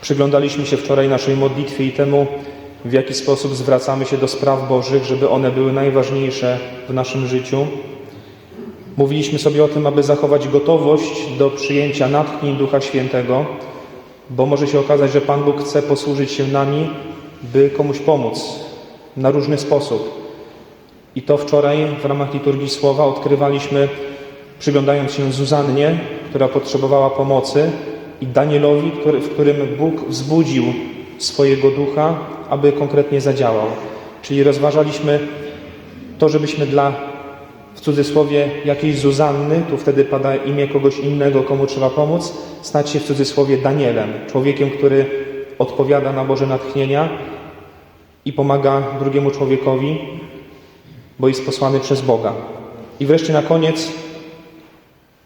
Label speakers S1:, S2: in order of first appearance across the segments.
S1: Przyglądaliśmy się wczoraj naszej modlitwie i temu, w jaki sposób zwracamy się do spraw Bożych, żeby one były najważniejsze w naszym życiu. Mówiliśmy sobie o tym, aby zachować gotowość do przyjęcia natchnień Ducha Świętego, bo może się okazać, że Pan Bóg chce posłużyć się nami, by komuś pomóc na różny sposób. I to wczoraj w ramach liturgii słowa odkrywaliśmy, przyglądając się Zuzannie, która potrzebowała pomocy, i Danielowi, w którym Bóg wzbudził swojego ducha, aby konkretnie zadziałał. Czyli rozważaliśmy to, żebyśmy dla, w cudzysłowie, jakiejś Zuzanny, tu wtedy pada imię kogoś innego, komu trzeba pomóc, stać się w cudzysłowie Danielem, człowiekiem, który odpowiada na Boże natchnienia i pomaga drugiemu człowiekowi, bo jest posłany przez Boga. I wreszcie na koniec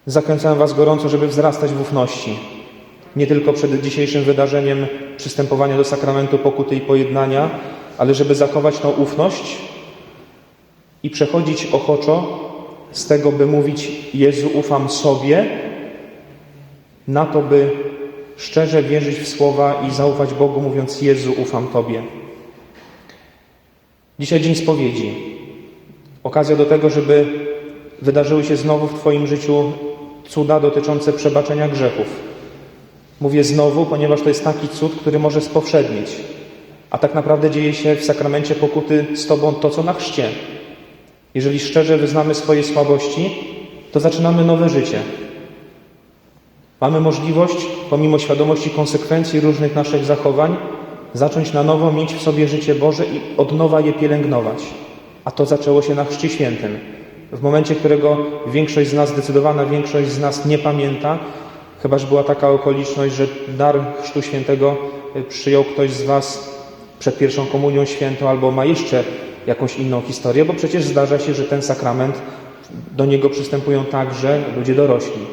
S1: zachęcam Was gorąco, żeby wzrastać w ufności. Nie tylko przed dzisiejszym wydarzeniem przystępowania do sakramentu pokuty i pojednania, ale żeby zachować tą ufność i przechodzić ochoczo z tego, by mówić Jezu, ufam sobie, na to, by szczerze wierzyć w słowa i zaufać Bogu, mówiąc Jezu, ufam Tobie. Dzisiaj dzień spowiedzi. Okazja do tego, żeby wydarzyły się znowu w Twoim życiu cuda dotyczące przebaczenia grzechów. Mówię znowu, ponieważ to jest taki cud, który może spowszednić. A tak naprawdę dzieje się w sakramencie pokuty z Tobą to, co na chrzcie. Jeżeli szczerze wyznamy swoje słabości, to zaczynamy nowe życie. Mamy możliwość, pomimo świadomości konsekwencji różnych naszych zachowań, zacząć na nowo mieć w sobie życie Boże i od nowa je pielęgnować. A to zaczęło się na Chrzcie Świętym. W momencie, którego większość z nas, zdecydowana większość z nas nie pamięta, chyba że była taka okoliczność, że dar Chrztu Świętego przyjął ktoś z Was przed pierwszą komunią świętą albo ma jeszcze jakąś inną historię, bo przecież zdarza się, że ten sakrament do niego przystępują także ludzie dorośli.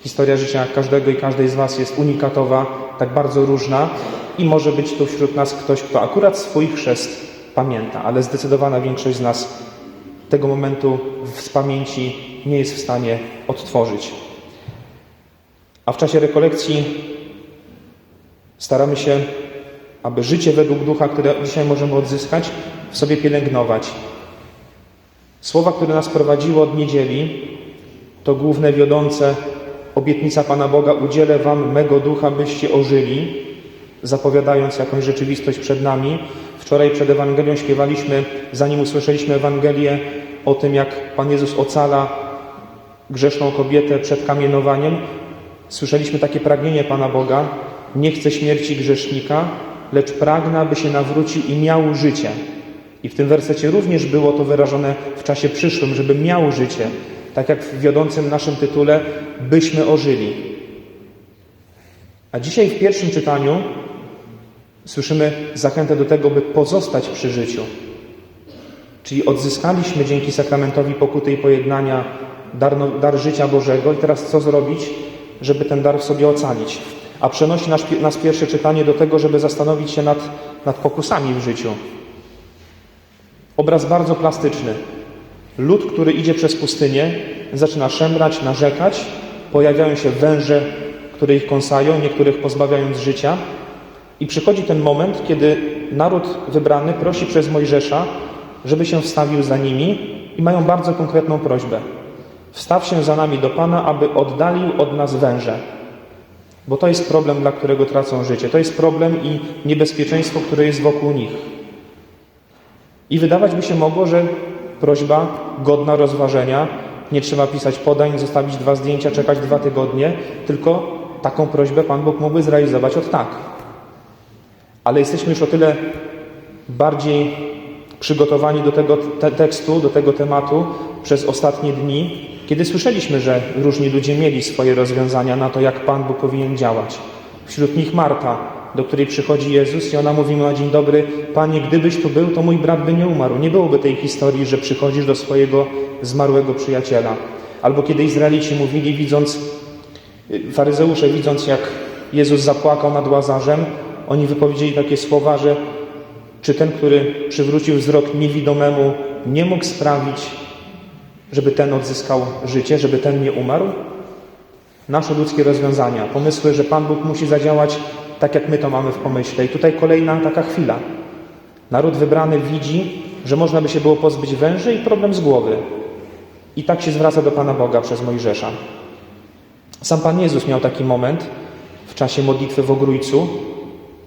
S1: Historia życia każdego i każdej z Was jest unikatowa, tak bardzo różna i może być tu wśród nas ktoś, kto akurat swój chrzest pamięta, ale zdecydowana większość z nas tego momentu z pamięci nie jest w stanie odtworzyć. A w czasie rekolekcji staramy się, aby życie według ducha, które dzisiaj możemy odzyskać, w sobie pielęgnować. Słowa, które nas prowadziły od niedzieli, to główne wiodące obietnica Pana Boga: Udzielę Wam mego ducha, byście ożyli, zapowiadając jakąś rzeczywistość przed nami. Wczoraj przed Ewangelią śpiewaliśmy, zanim usłyszeliśmy Ewangelię o tym, jak Pan Jezus ocala grzeszną kobietę przed kamienowaniem, słyszeliśmy takie pragnienie Pana Boga: Nie chcę śmierci grzesznika, lecz pragnę, aby się nawrócił i miał życie. I w tym wersecie również było to wyrażone w czasie przyszłym, żeby miał życie, tak jak w wiodącym naszym tytule, byśmy ożyli. A dzisiaj w pierwszym czytaniu słyszymy zachętę do tego, by pozostać przy życiu. Czyli odzyskaliśmy dzięki sakramentowi pokuty i pojednania dar, dar życia Bożego i teraz co zrobić, żeby ten dar w sobie ocalić? A przenosi nas, nas pierwsze czytanie do tego, żeby zastanowić się nad, nad pokusami w życiu. Obraz bardzo plastyczny. Lud, który idzie przez pustynię, zaczyna szemrać, narzekać, pojawiają się węże, które ich kąsają, niektórych pozbawiając życia. I przychodzi ten moment, kiedy naród wybrany prosi przez Mojżesza, żeby się wstawił za nimi i mają bardzo konkretną prośbę. Wstaw się za nami do Pana, aby oddalił od nas węże. Bo to jest problem, dla którego tracą życie. To jest problem i niebezpieczeństwo, które jest wokół nich. I wydawać by się mogło, że prośba godna rozważenia, nie trzeba pisać podań, zostawić dwa zdjęcia, czekać dwa tygodnie, tylko taką prośbę Pan Bóg mógłby zrealizować od tak. Ale jesteśmy już o tyle bardziej przygotowani do tego te tekstu, do tego tematu przez ostatnie dni, kiedy słyszeliśmy, że różni ludzie mieli swoje rozwiązania na to, jak Pan Bóg powinien działać. Wśród nich Marta, do której przychodzi Jezus i ona mówi mu na dzień dobry, Panie, gdybyś tu był, to mój brat by nie umarł. Nie byłoby tej historii, że przychodzisz do swojego zmarłego przyjaciela. Albo kiedy Izraelici mówili, widząc, faryzeusze widząc, jak Jezus zapłakał nad Łazarzem, oni wypowiedzieli takie słowa, że czy ten, który przywrócił wzrok niewidomemu, nie mógł sprawić, żeby ten odzyskał życie, żeby ten nie umarł? Nasze ludzkie rozwiązania, pomysły, że Pan Bóg musi zadziałać tak, jak my to mamy w pomyśle. I tutaj kolejna taka chwila. Naród wybrany widzi, że można by się było pozbyć węży i problem z głowy. I tak się zwraca do Pana Boga przez Mojżesza. Sam Pan Jezus miał taki moment w czasie modlitwy w Ogrójcu,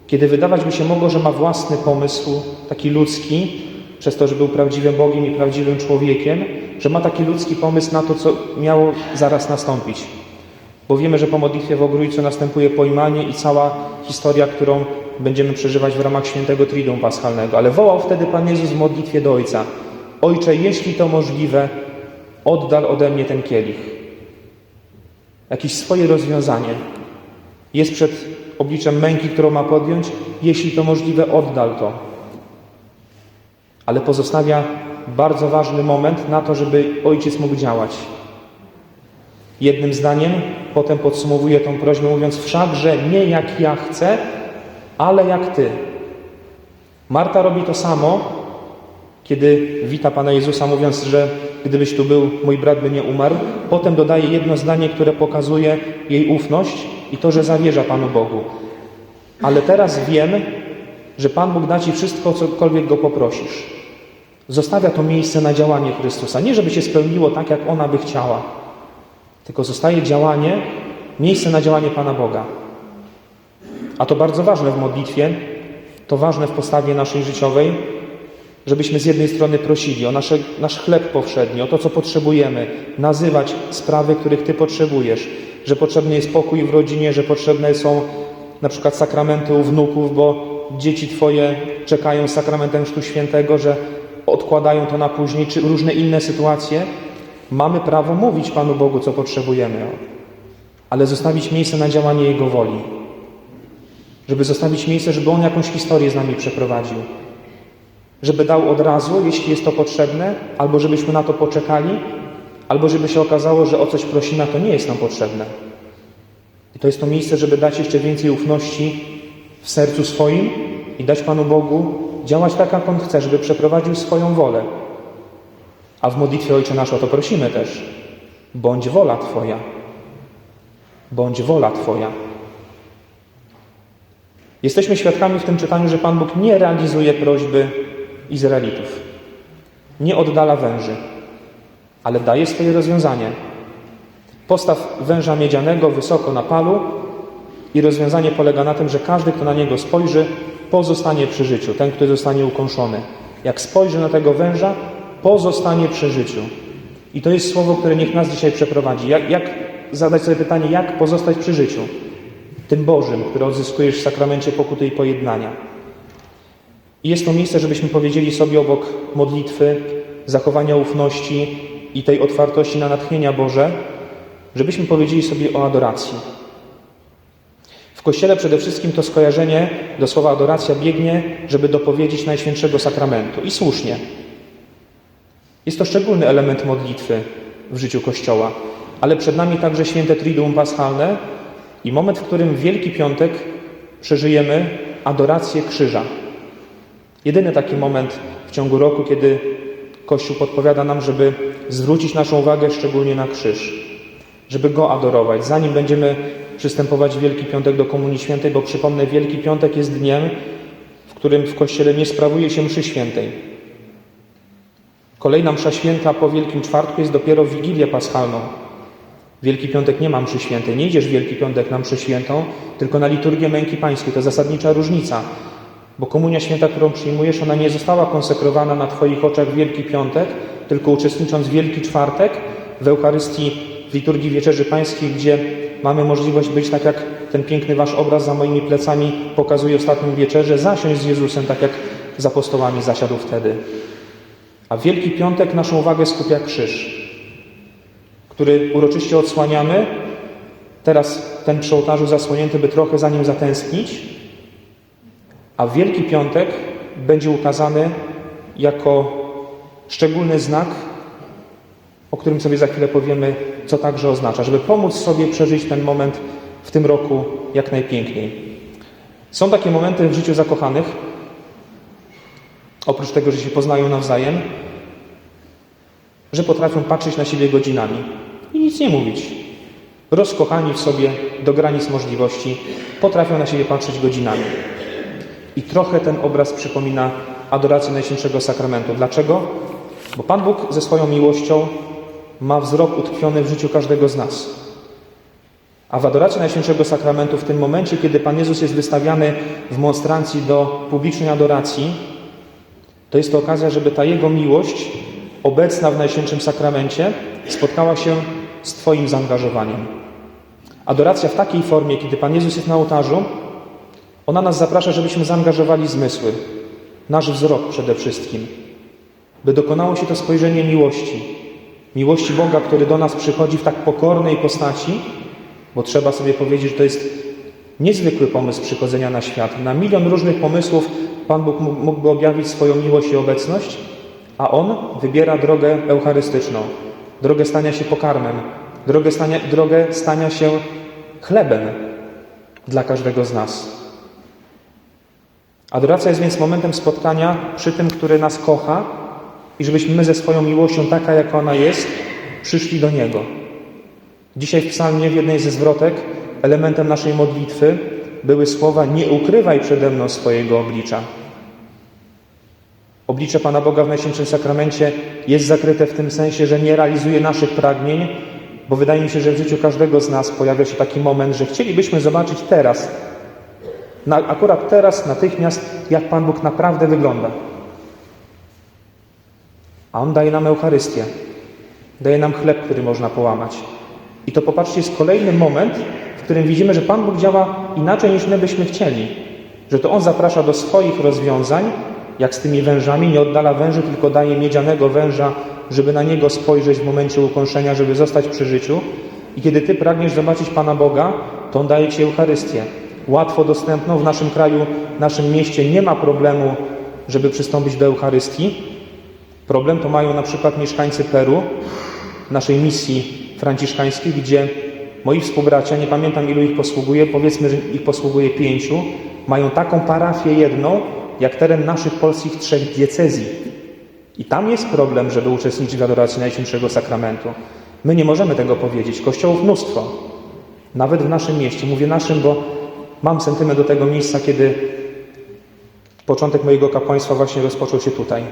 S1: kiedy wydawać by się mogło, że ma własny pomysł, taki ludzki, przez to, że był prawdziwym Bogiem i prawdziwym człowiekiem, że ma taki ludzki pomysł na to, co miało zaraz nastąpić. Bo wiemy, że po modlitwie w Ogrójcu następuje pojmanie i cała historia, którą będziemy przeżywać w ramach świętego Triduum Paschalnego. Ale wołał wtedy Pan Jezus w modlitwie do Ojca: Ojcze, jeśli to możliwe, oddal ode mnie ten kielich. Jakieś swoje rozwiązanie. Jest przed obliczem męki, którą ma podjąć. Jeśli to możliwe, oddal to. Ale pozostawia bardzo ważny moment na to, żeby ojciec mógł działać. Jednym zdaniem potem podsumowuje tą prośbę, mówiąc: Wszakże nie jak ja chcę, ale jak ty. Marta robi to samo, kiedy wita Pana Jezusa, mówiąc, że gdybyś tu był, mój brat by nie umarł. Potem dodaje jedno zdanie, które pokazuje jej ufność i to, że zawierza Panu Bogu. Ale teraz wiem, że Pan Bóg da Ci wszystko, cokolwiek Go poprosisz. Zostawia to miejsce na działanie Chrystusa. Nie, żeby się spełniło tak, jak ona by chciała, tylko zostaje działanie, miejsce na działanie Pana Boga. A to bardzo ważne w modlitwie, to ważne w postawie naszej życiowej, żebyśmy z jednej strony prosili o nasze, nasz chleb powszedni, o to, co potrzebujemy, nazywać sprawy, których Ty potrzebujesz, że potrzebny jest pokój w rodzinie, że potrzebne są na przykład sakramenty u wnuków, bo dzieci Twoje czekają sakramentem Chrztu Świętego, że odkładają to na później, czy różne inne sytuacje. Mamy prawo mówić Panu Bogu, co potrzebujemy, ale zostawić miejsce na działanie Jego woli. Żeby zostawić miejsce, żeby On jakąś historię z nami przeprowadził żeby dał od razu, jeśli jest to potrzebne, albo żebyśmy na to poczekali, albo żeby się okazało, że o coś prosimy, a to nie jest nam potrzebne. I to jest to miejsce, żeby dać jeszcze więcej ufności w sercu swoim i dać Panu Bogu działać tak, jak On chce, żeby przeprowadził swoją wolę. A w modlitwie Ojcze Nasz o to prosimy też. Bądź wola Twoja. Bądź wola Twoja. Jesteśmy świadkami w tym czytaniu, że Pan Bóg nie realizuje prośby Izraelitów. Nie oddala węży, ale daje swoje rozwiązanie. Postaw węża miedzianego wysoko na palu i rozwiązanie polega na tym, że każdy, kto na niego spojrzy, pozostanie przy życiu. Ten, kto zostanie ukąszony. Jak spojrzy na tego węża, pozostanie przy życiu. I to jest słowo, które niech nas dzisiaj przeprowadzi. Jak, jak zadać sobie pytanie, jak pozostać przy życiu? Tym Bożym, które odzyskujesz w sakramencie pokuty i pojednania. I jest to miejsce, żebyśmy powiedzieli sobie obok modlitwy, zachowania ufności i tej otwartości na natchnienia Boże, żebyśmy powiedzieli sobie o adoracji. W Kościele przede wszystkim to skojarzenie do słowa adoracja biegnie, żeby dopowiedzieć Najświętszego Sakramentu. I słusznie. Jest to szczególny element modlitwy w życiu Kościoła. Ale przed nami także święte Triduum Paschalne i moment, w którym Wielki Piątek przeżyjemy adorację krzyża. Jedyny taki moment w ciągu roku, kiedy Kościół podpowiada nam, żeby zwrócić naszą uwagę szczególnie na krzyż, żeby Go adorować, zanim będziemy przystępować w Wielki Piątek do Komunii Świętej, bo przypomnę, Wielki Piątek jest dniem, w którym w Kościele nie sprawuje się mszy świętej. Kolejna msza święta po Wielkim Czwartku jest dopiero Wigilię Paschalną. Wielki Piątek nie ma mszy świętej. Nie idziesz Wielki Piątek na mszę świętą, tylko na liturgię męki pańskiej. To zasadnicza różnica. Bo komunia święta, którą przyjmujesz, ona nie została konsekrowana na Twoich oczach w Wielki Piątek, tylko uczestnicząc w Wielki Czwartek w Eucharystii, w liturgii Wieczerzy Pańskiej, gdzie mamy możliwość być tak jak ten piękny Wasz obraz za moimi plecami pokazuje ostatnią wieczerzę, zasiąść z Jezusem, tak jak z apostołami zasiadł wtedy. A w Wielki Piątek naszą uwagę skupia krzyż, który uroczyście odsłaniamy. Teraz ten przy ołtarzu zasłonięty, by trochę za nim zatęsknić, a w Wielki Piątek będzie ukazany jako szczególny znak, którym sobie za chwilę powiemy, co także oznacza, żeby pomóc sobie przeżyć ten moment w tym roku jak najpiękniej. Są takie momenty w życiu zakochanych, oprócz tego, że się poznają nawzajem, że potrafią patrzeć na siebie godzinami i nic nie mówić. Rozkochani w sobie do granic możliwości, potrafią na siebie patrzeć godzinami. I trochę ten obraz przypomina adorację Najświętszego Sakramentu. Dlaczego? Bo Pan Bóg ze swoją miłością ma wzrok utkwiony w życiu każdego z nas. A w adoracji Najświętszego Sakramentu, w tym momencie, kiedy Pan Jezus jest wystawiany w monstrancji do publicznej adoracji, to jest to okazja, żeby ta Jego miłość obecna w Najświętszym Sakramencie spotkała się z Twoim zaangażowaniem. Adoracja w takiej formie, kiedy Pan Jezus jest na ołtarzu, ona nas zaprasza, żebyśmy zaangażowali zmysły, nasz wzrok przede wszystkim, by dokonało się to spojrzenie miłości, miłości Boga, który do nas przychodzi w tak pokornej postaci, bo trzeba sobie powiedzieć, że to jest niezwykły pomysł przychodzenia na świat. Na milion różnych pomysłów Pan Bóg mógłby objawić swoją miłość i obecność, a On wybiera drogę eucharystyczną, drogę stania się pokarmem, drogę stania, drogę stania się chlebem dla każdego z nas. Adoracja jest więc momentem spotkania przy tym, który nas kocha i żebyśmy my ze swoją miłością, taka jak ona jest, przyszli do Niego. Dzisiaj w psalmie, w jednej ze zwrotek, elementem naszej modlitwy były słowa Nie ukrywaj przede mną swojego oblicza. Oblicze Pana Boga w Najświętszym Sakramencie jest zakryte w tym sensie, że nie realizuje naszych pragnień, bo wydaje mi się, że w życiu każdego z nas pojawia się taki moment, że chcielibyśmy zobaczyć teraz, na, akurat teraz, natychmiast, jak Pan Bóg naprawdę wygląda. A On daje nam Eucharystię, daje nam chleb, który można połamać. I to popatrzcie, jest kolejny moment, w którym widzimy, że Pan Bóg działa inaczej niż my byśmy chcieli. Że to On zaprasza do swoich rozwiązań, jak z tymi wężami, nie oddala węży, tylko daje miedzianego węża, żeby na niego spojrzeć w momencie ukąszenia, żeby zostać przy życiu. I kiedy Ty pragniesz zobaczyć Pana Boga, to On daje Ci Eucharystię. Łatwo dostępną w naszym kraju, w naszym mieście nie ma problemu, żeby przystąpić do Eucharystii. Problem to mają na przykład mieszkańcy Peru, naszej misji franciszkańskiej, gdzie moi współbracia, nie pamiętam ilu ich posługuje, powiedzmy, że ich posługuje pięciu, mają taką parafię jedną, jak teren naszych polskich trzech diecezji. I tam jest problem, żeby uczestniczyć w adoracji Najświętszego Sakramentu. My nie możemy tego powiedzieć. Kościołów mnóstwo. Nawet w naszym mieście. Mówię naszym, bo mam sentyment do tego miejsca, kiedy początek mojego kapłaństwa właśnie rozpoczął się tutaj.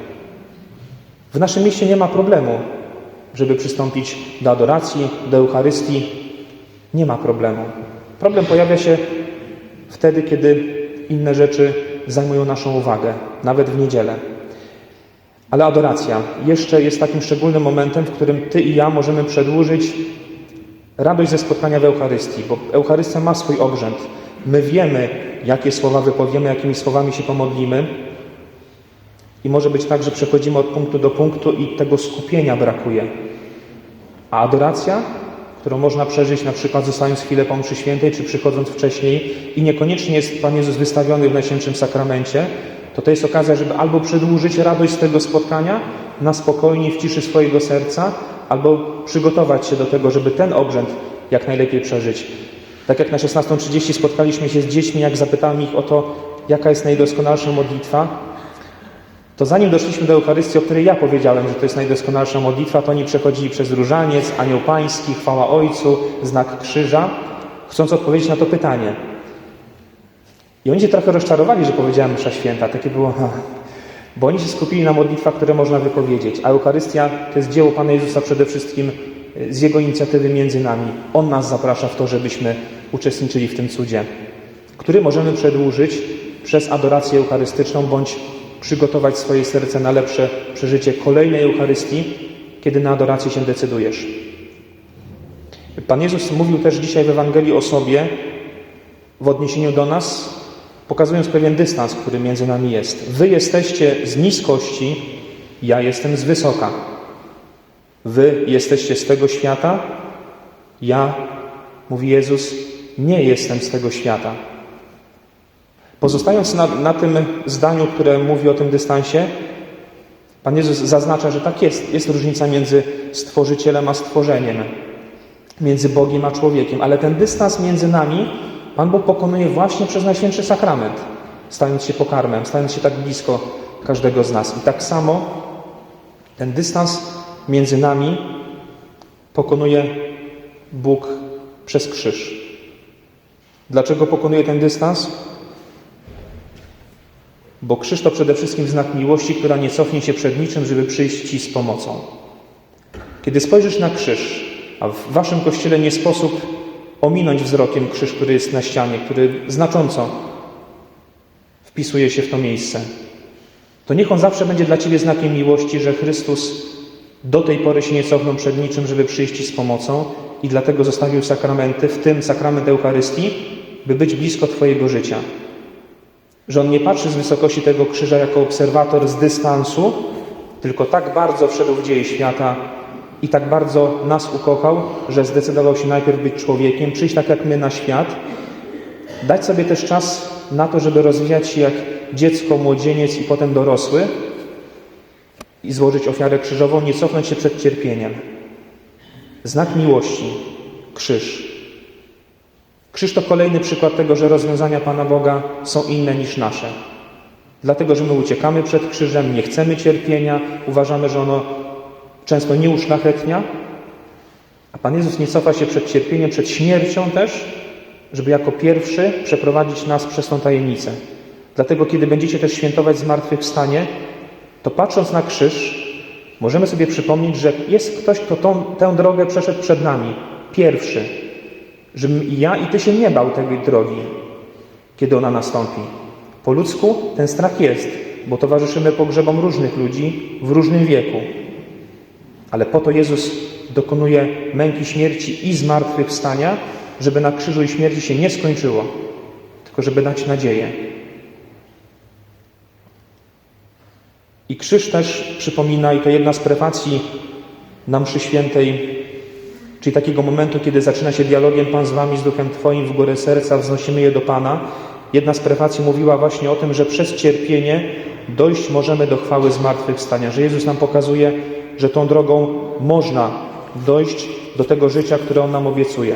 S1: W naszym mieście nie ma problemu, żeby przystąpić do adoracji, do Eucharystii. Nie ma problemu. Problem pojawia się wtedy, kiedy inne rzeczy zajmują naszą uwagę, nawet w niedzielę. Ale adoracja jeszcze jest takim szczególnym momentem, w którym Ty i ja możemy przedłużyć radość ze spotkania w Eucharystii, bo Eucharystia ma swój obrzęd. My wiemy, jakie słowa wypowiemy, jakimi słowami się pomodlimy. I może być tak, że przechodzimy od punktu do punktu i tego skupienia brakuje. A adoracja, którą można przeżyć na przykład zostając chwilę po mszy świętej, czy przychodząc wcześniej i niekoniecznie jest Pan Jezus wystawiony w Najświętszym Sakramencie, to to jest okazja, żeby albo przedłużyć radość z tego spotkania na spokojnie w ciszy swojego serca, albo przygotować się do tego, żeby ten obrzęd jak najlepiej przeżyć. Tak jak na 16.30 spotkaliśmy się z dziećmi, jak zapytałem ich o to, jaka jest najdoskonalsza modlitwa, to zanim doszliśmy do Eucharystii, o której ja powiedziałem, że to jest najdoskonalsza modlitwa, to oni przechodzili przez różaniec, anioł pański, chwała Ojcu, znak krzyża, chcąc odpowiedzieć na to pytanie. I oni się trochę rozczarowali, że powiedziałem msza święta. Takie było, bo oni się skupili na modlitwach, które można wypowiedzieć. A Eucharystia to jest dzieło Pana Jezusa przede wszystkim z Jego inicjatywy między nami. On nas zaprasza w to, żebyśmy uczestniczyli w tym cudzie, który możemy przedłużyć przez adorację eucharystyczną bądź przygotować swoje serce na lepsze przeżycie kolejnej Eucharystii, kiedy na adorację się decydujesz. Pan Jezus mówił też dzisiaj w Ewangelii o sobie w odniesieniu do nas, pokazując pewien dystans, który między nami jest. Wy jesteście z niskości, ja jestem z wysoka. Wy jesteście z tego świata, ja, mówi Jezus, nie jestem z tego świata. Pozostając na, na, tym zdaniu, które mówi o tym dystansie, Pan Jezus zaznacza, że tak jest. Jest różnica między stworzycielem a stworzeniem, między Bogiem a człowiekiem, ale ten dystans między nami Pan Bóg pokonuje właśnie przez Najświętszy Sakrament, stając się pokarmem, stając się tak blisko każdego z nas. I tak samo ten dystans między nami pokonuje Bóg przez krzyż. Dlaczego pokonuję ten dystans? Bo krzyż to przede wszystkim znak miłości, która nie cofnie się przed niczym, żeby przyjść Ci z pomocą. Kiedy spojrzysz na krzyż, a w Waszym kościele nie sposób ominąć wzrokiem krzyż, który jest na ścianie, który znacząco wpisuje się w to miejsce, to niech on zawsze będzie dla Ciebie znakiem miłości, że Chrystus do tej pory się nie cofnął przed niczym, żeby przyjść Ci z pomocą i dlatego zostawił sakramenty, w tym sakrament Eucharystii, by być blisko Twojego życia. Że On nie patrzy z wysokości tego krzyża jako obserwator z dystansu, tylko tak bardzo wszedł w dzieje świata i tak bardzo nas ukochał, że zdecydował się najpierw być człowiekiem, przyjść tak jak my na świat, dać sobie też czas na to, żeby rozwijać się jak dziecko, młodzieniec i potem dorosły i złożyć ofiarę krzyżową, nie cofnąć się przed cierpieniem. Znak miłości, krzyż. Krzyż to kolejny przykład tego, że rozwiązania Pana Boga są inne niż nasze. Dlatego, że my uciekamy przed krzyżem, nie chcemy cierpienia, uważamy, że ono często nie uszlachetnia, a Pan Jezus nie cofa się przed cierpieniem, przed śmiercią też, żeby jako pierwszy przeprowadzić nas przez tą tajemnicę. Dlatego, kiedy będziecie też świętować zmartwychwstanie, to patrząc na krzyż, możemy sobie przypomnieć, że jest ktoś, kto tą, tę drogę przeszedł przed nami, pierwszy. Żebym i ja, i Ty się nie bał tej drogi, kiedy ona nastąpi. Po ludzku ten strach jest, bo towarzyszymy pogrzebom różnych ludzi w różnym wieku. Ale po to Jezus dokonuje męki śmierci i zmartwychwstania, żeby na krzyżu i śmierci się nie skończyło, tylko żeby dać nadzieję. I krzyż też przypomina, i to jedna z prefacji na mszy świętej, czyli takiego momentu, kiedy zaczyna się dialogiem Pan z Wami, z Duchem Twoim w górę serca, wznosimy je do Pana. Jedna z prefacji mówiła właśnie o tym, że przez cierpienie dojść możemy do chwały zmartwychwstania, że Jezus nam pokazuje, że tą drogą można dojść do tego życia, które On nam obiecuje.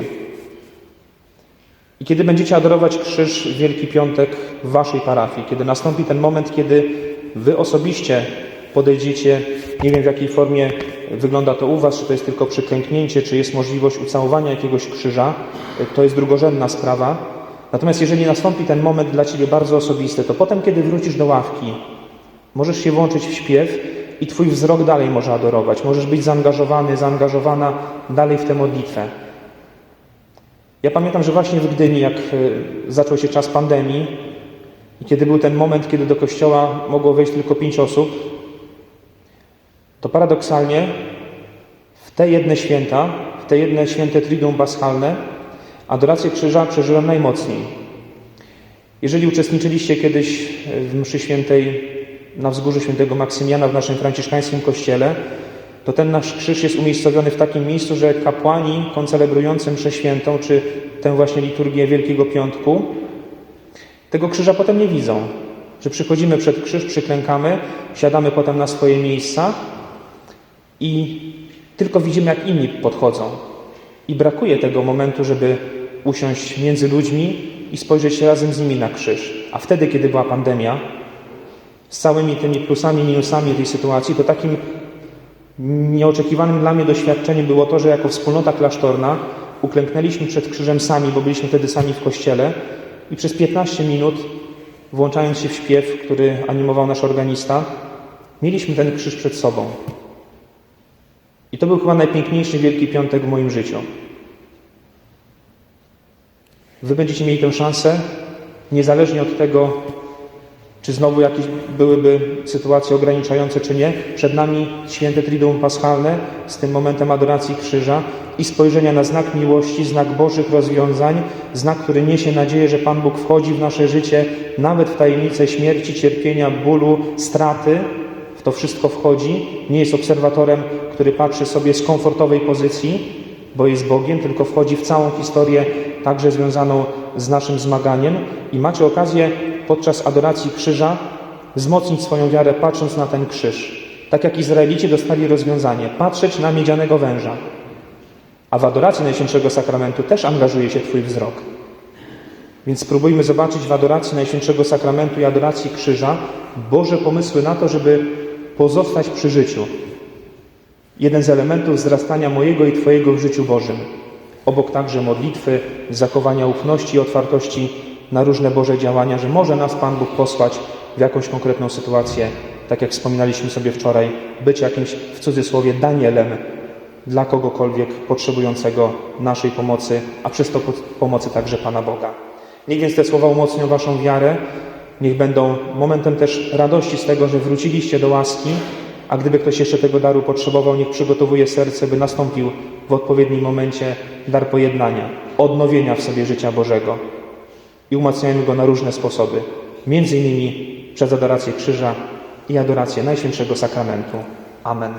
S1: I kiedy będziecie adorować krzyż Wielki Piątek w Waszej parafii, kiedy nastąpi ten moment, kiedy Wy osobiście podejdziecie, nie wiem w jakiej formie wygląda to u Was, czy to jest tylko przyklęknięcie, czy jest możliwość ucałowania jakiegoś krzyża, to jest drugorzędna sprawa. Natomiast jeżeli nastąpi ten moment dla Ciebie bardzo osobisty, to potem, kiedy wrócisz do ławki, możesz się włączyć w śpiew i Twój wzrok dalej może adorować. Możesz być zaangażowany, zaangażowana dalej w tę modlitwę. Ja pamiętam, że właśnie w Gdyni, jak zaczął się czas pandemii i kiedy był ten moment, kiedy do kościoła mogło wejść tylko pięć osób, to paradoksalnie w te jedne święta, w te jedne święte Triduum Paschalne, adorację krzyża przeżyłem najmocniej. Jeżeli uczestniczyliście kiedyś w mszy świętej na wzgórzu świętego Maksymiana w naszym franciszkańskim kościele, to ten nasz krzyż jest umiejscowiony w takim miejscu, że kapłani koncelebrujący mszę świętą, czy tę właśnie liturgię Wielkiego Piątku, tego krzyża potem nie widzą. Że przychodzimy przed krzyż, przyklękamy, siadamy potem na swoje miejsca i tylko widzimy, jak inni podchodzą. I brakuje tego momentu, żeby usiąść między ludźmi i spojrzeć razem z nimi na krzyż. A wtedy, kiedy była pandemia, z całymi tymi plusami, minusami tej sytuacji, to takim nieoczekiwanym dla mnie doświadczeniem było to, że jako wspólnota klasztorna uklęknęliśmy przed krzyżem sami, bo byliśmy wtedy sami w kościele i przez 15 minut, włączając się w śpiew, który animował nasz organista, mieliśmy ten krzyż przed sobą. I to był chyba najpiękniejszy Wielki Piątek w moim życiu. Wy będziecie mieli tę szansę, niezależnie od tego, czy znowu jakieś byłyby sytuacje ograniczające, czy nie. Przed nami święte Triduum Paschalne z tym momentem adoracji krzyża i spojrzenia na znak miłości, znak Bożych rozwiązań, znak, który niesie nadzieję, że Pan Bóg wchodzi w nasze życie, nawet w tajemnicę śmierci, cierpienia, bólu, straty. W to wszystko wchodzi. Nie jest obserwatorem, który patrzy sobie z komfortowej pozycji, bo jest Bogiem, tylko wchodzi w całą historię, także związaną z naszym zmaganiem. I macie okazję podczas adoracji krzyża wzmocnić swoją wiarę, patrząc na ten krzyż. Tak jak Izraelici dostali rozwiązanie, patrzeć na miedzianego węża. A w adoracji Najświętszego Sakramentu też angażuje się Twój wzrok. Więc spróbujmy zobaczyć w adoracji Najświętszego Sakramentu i adoracji krzyża Boże pomysły na to, żeby pozostać przy życiu. Jeden z elementów wzrastania mojego i Twojego w życiu Bożym. obok także modlitwy, zachowania ufności i otwartości na różne Boże działania, że może nas Pan Bóg posłać w jakąś konkretną sytuację, tak jak wspominaliśmy sobie wczoraj, być jakimś w cudzysłowie Danielem dla kogokolwiek potrzebującego naszej pomocy, a przez to po- pomocy także Pana Boga. Niech więc te słowa umocnią Waszą wiarę, niech będą momentem też radości z tego, że wróciliście do łaski, a gdyby ktoś jeszcze tego daru potrzebował, niech przygotowuje serce, by nastąpił w odpowiednim momencie dar pojednania, odnowienia w sobie życia Bożego i umacniajmy go na różne sposoby, między innymi przez adorację krzyża i adorację Najświętszego Sakramentu. Amen.